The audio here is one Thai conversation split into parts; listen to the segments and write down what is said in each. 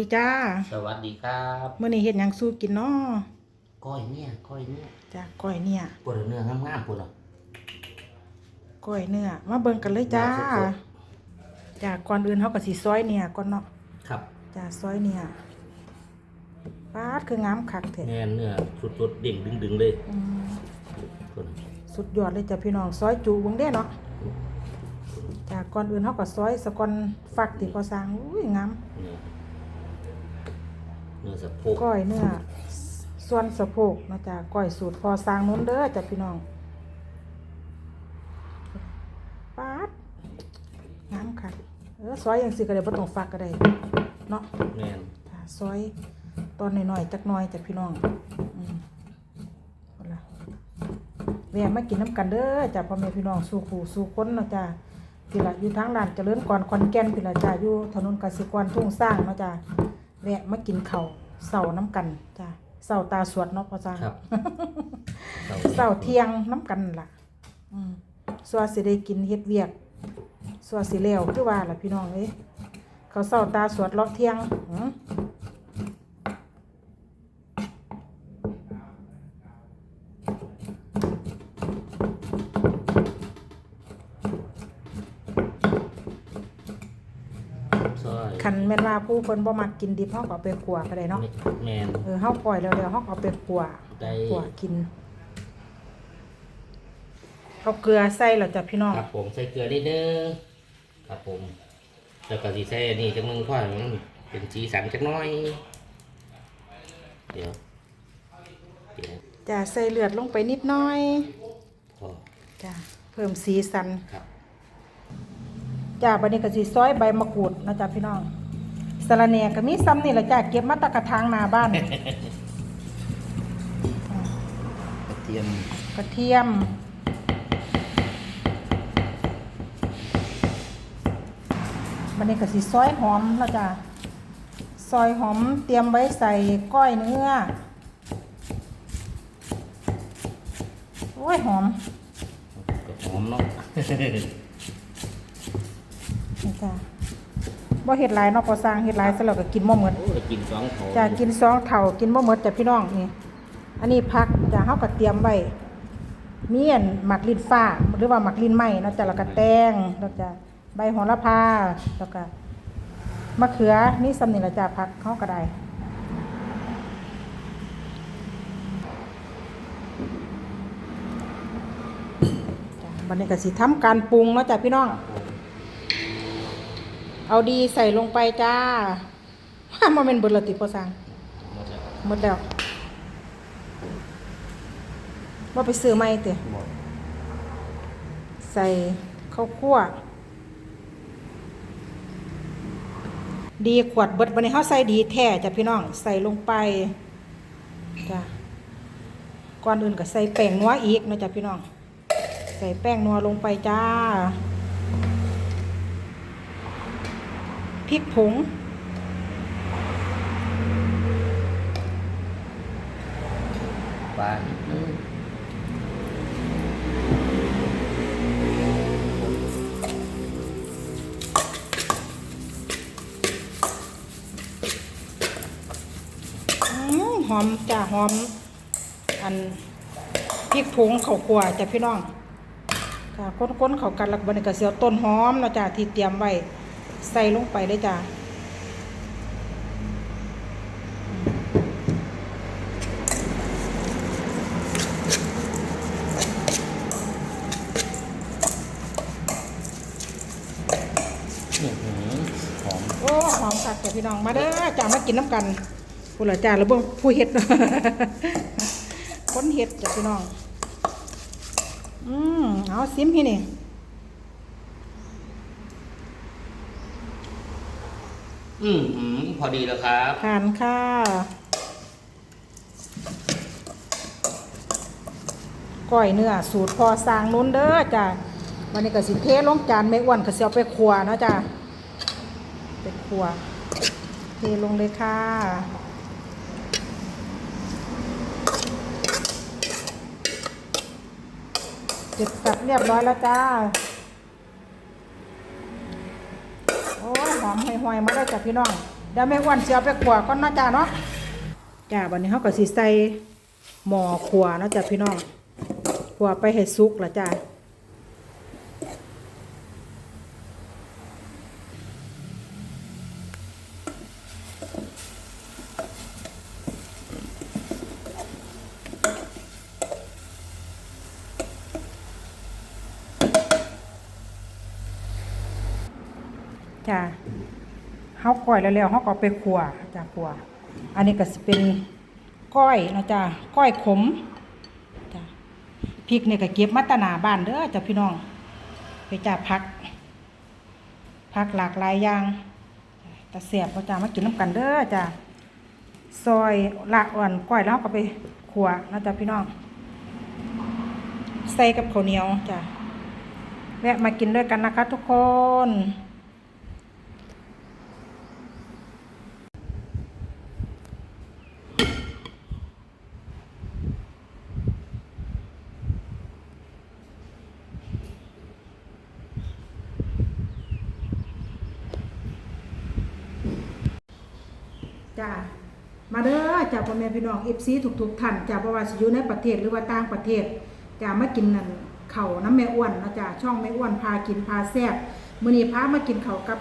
ดีจ้า สวัสดีครับเมื่อนี้เฮ็ดหยังสู้กินเนาะก้อยเนี่ยก้อยเนี่ยจ้าก้อยเนี่ยปวดเนื้องามๆปวดเหรอก้อยเนื้อมาเบิ่งกันเลยจ้าสดจ้าก่อนอื่นเฮาก็สิซอยเนี่ยก่อนเนาะครับจ้าซอยเนี่ยปาดคืองามคักแท้แน่เนื้อสุดๆเด่งดึงๆเลยอืมปวดสุดยอดเลยจ้ะพี่น้องซอยจูเบิ่งเด้เนาะจ้าก่อนอื่นเฮาก็ซอยสะก่อนฟักที่พอสร้างอุ้ยงามเนื้อเนื้อสะโพกก้อยเนื้อส่วนสะโพกเนาะจ้าก้อยสูตรพอสร้างนู้นเด้อจ้ะพี่น้องปาดงามคักเออซอยจังซี่ก็ได้บ่ต้องฟักก็ได้เนาะแน่นจ้ะซอยตอนน้อยๆจักหน้อยจ้ะพี่น้องอืมเอาล่ะแวะมากินน้ำกันเด้อจ้ะพ่อแม่พี่น้องสู่ขู่สู่คนเนาะจ้ะพี่ละอยู่ทางร้านเจริญก่อนคอนแก่นพี่ละจ้ะอยู่ถนนกสิกรทุ่งสร้างเนาะจ้ะ แวะมากินข้าวเสาน้ำกันจ้ะเสาตาสวดเนาะพ่อจ้าครับ เสาเที่ยงน้ำกันล่ะ อืมสัวสิได้กินเฮ็ดเวียกสัวสิแล้วคือว่าล่ะพี่น้องเอ้ยเขาเสาตาสวดเลาะเที่ยงหือซ คันแม่นว่าผู้คนบ่มักกินดิบเฮาก็เอาไปขัวก็ได้เนาะแมนเออเฮาปล่อยแล้วๆเฮาก็เอาไปขัวได้ขัวกินเอาเกลือใส่แล้วจ้ะพี่น้องครับผมใส่เกลือได้เด้อครับผมแล้วก็สีใส่อันนี่จังมึงค่อยมันเป็นสีสันจักหน้อย เดี๋ยวเดี๋ยวจ้ะใส่เลือดลงไปนิดหน้อยพอจ้ะเพิ่มสีสันครับ จ้ะบัดนี้ก็สิซอยใบมะกรูดนะจ้ะพี่น้องสะระแหน่ก็มีซ้ำนี่แหละจ้ะเก็บมาแตะกระถางหน้าบ้าน กระเทียมกระเทียมมันนี้ก็สิซอยหอมแล้วจ้ะซอยหอมเตรียมไว้ใส่ก้อยเนื้อ โอ้ยหอม ก็หอมเนาะ นี่จ้ะบ่เฮ็ดหลายเนาะพอสร้างเฮ็ดหลายซะแล้วก็กินบ่หมด โอ้ยกินสองโถจ้ะกินสองเท่ากินบ่หมดจ้ะพี่น้องนี่ อันนี้ผักจ้ะเฮาก็เตรียมไว้มีอันหมักลิ้นฟ้า หรือว่าหมักลิ้นไหม้เนาะจ้ะแล้วก็แตงแล้วจ้ะใบโหระพาแล้วก็มะเขือนี่สำนี่ละจ้ะผักเฮาก็ได้จ้ะบัดนี้ก็สิทำการปรุงเนาะจ้ะพี่น้อง เอาดีใส่ลงไปจ้าว่ามันเป็นเบิดและติพอสังหมดแล้วหมดแล้วว่าไปซื้อใหม่เตะหมดใส่ข้าวคั่ว ดีขวดเบิดวันนี้เขาใส่ดีแท้จ้ะพี่น้องใส่ลงไปจ้ะก่อนอื่นก็ใส่แป้งนัวอีกเนาะจ้ะพี่น้อง ใส่แป้งนัวลงไปจ้า พริกผง ปลานิดนึงอืมหอมจ้ะหอม อันพริกผงข้าวคั่วจ้ะพี่น้องค่ะค้นๆเข้ากันแล้วก็บัดนี้ก็เสียวต้นหอมเนาะจ้ะที่เตรียมไว้ ใส่ลงไปเลยจ้ะอื้อหือหอมโอ้หอมคักจ้ะพี่น้องมาเด้อจ้ะมากินน้ำกันผู้ละจ้ะแล้วเบิ่งผู้เฮ็ดคนเฮ็ดจ้ะพี่น้อง อืมเอาซิมพี่นี่ อือหือพอดีแล้วครับ ทานค่ะก้อยเนื้อสูตรพอสร้างนู้นเด้อจ้ะวันนี้ก็สิเทลงจานไม่อ้วนก็สิเอาไปขัวเนาะจ้ะไปขัว เทลงเลยค่ะเสร็จสับเรียบร้อยแล้วจ้า โอ้ย หอมห่วยๆมาแล้จ้ะพี่น้องเดี๋ยวแม่อ้วนสิเอาไปขัวก่อนเนาจ้าเนาะจ้าวันนี้เฮาก็สิใส่หม้อขวเนะจ้าพี่น้องขัวไปให้สุกละจ้าจ้ะ เฮาก้อยแล้วแล้วเฮาก็เอาไปขัวจ้ะขัว อันนี้ก็สิเป็นก้อยนะจ้ะก้อยขมจ้ะพริกเนี่ยก็เก็บมาตนาบ้านเด้อจ้ะพี่น้อง ไปจ้ะพักพักหลากหลายอย่างแต่แซ่บเนะจ้ะมากินน้ำกันเด้อจ้ะซอยละอ่อนก้อยแล้วก็ไปขัวนะจ้ะพี่น้อง ใส่กับข้าวเหนียวจ้ะแวะมากินด้วยกันนะคะทุกคน จ้า มาเด้อจ้าพ่อแม่พี่น้องเอฟซีทุกๆท่านจาเพราะว่าสิอยู่ในประเทศหรือว่าต่างประเทศจ้ามากินนั่นเขาน้ำแม่อ้วนนะจ้าช่องแม่อ้วนพากินพาแซ่บมื้อนี้พามากินเขากับ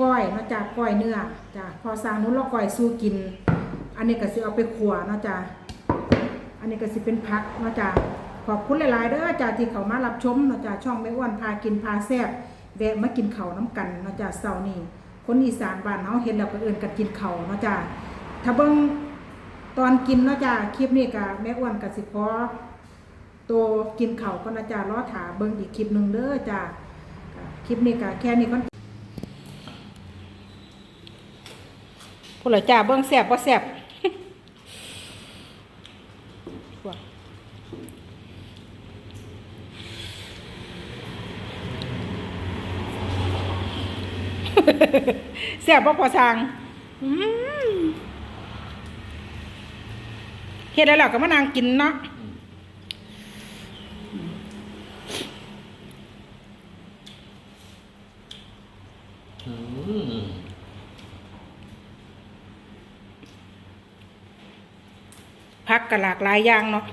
ก้อยนะจ้าก้อยเนื้อจ้าพอสร้างนู้นเราก้อยสู้กิน อันนี้ก็สิเอาไปขัวนะจ้าอันนี้ก็สิเป็นพักนะจ้าขอบคุณหลายๆเด้อจ้าที่เขามารับชมนะจ้าช่องแม่อ้วนพากินพาแซ่บแวะมากินเขาน้ำกันนะจ้าเช้านี้คนอีสานบ้านเฮาเห็นแล้วก็เอิ้นกันกินเขานะจ้าถ้าเบิ่ง ตอนกินเนาะจ้าคลิปนี้ก็แม่อ้วนก็สิขอตัวกินเข้าก็นะจ้ารอถาเบิ่งอีกคลิปหนึ่งเด้อจ้าคลิปนี้ก็แค่นี้ก่อนพุ่นละจ้าเบิ่งแซ่บบ่แซ่บว้าแซ่บบ่พอสร้างอืม เฮ็ดแล้วเราก็มานั่งกินเนาะพักก็หลากหลายอย่างเนาะ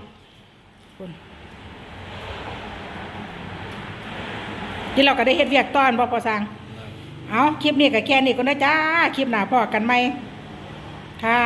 ที่เราก็ได้เฮ็ดเวียกต้อนบ่พอสร้างเอาคลิปนี้ก็แค่นี้ก็นะจ้า คลิปหน้าพอกันไหมค่ะ